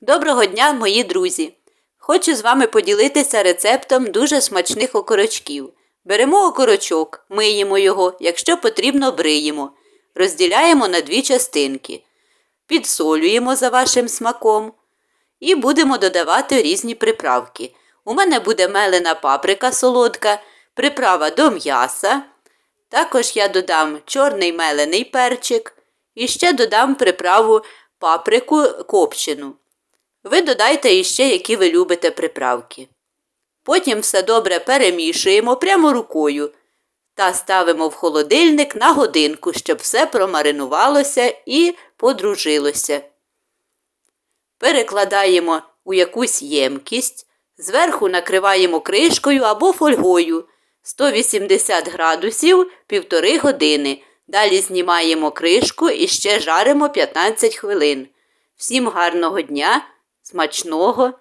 Доброго дня, мої друзі! Хочу з вами поділитися рецептом дуже смачних окорочків. Беремо окорочок, миємо його, якщо потрібно, бриємо. Розділяємо на дві частинки. Підсолюємо за вашим смаком. І будемо додавати різні приправки. У мене буде мелена паприка солодка, приправа до м'яса. Також я додам чорний мелений перчик і ще додам приправу паприку копчену. Ви додайте іще, які ви любите приправки. Потім все добре перемішуємо прямо рукою та ставимо в холодильник на годинку, щоб все промаринувалося і подружилося. Перекладаємо у якусь ємкість, зверху накриваємо кришкою або фольгою 180 градусів півтори години. Далі знімаємо кришку і ще жаримо 15 хвилин. Всім гарного дня, смачного!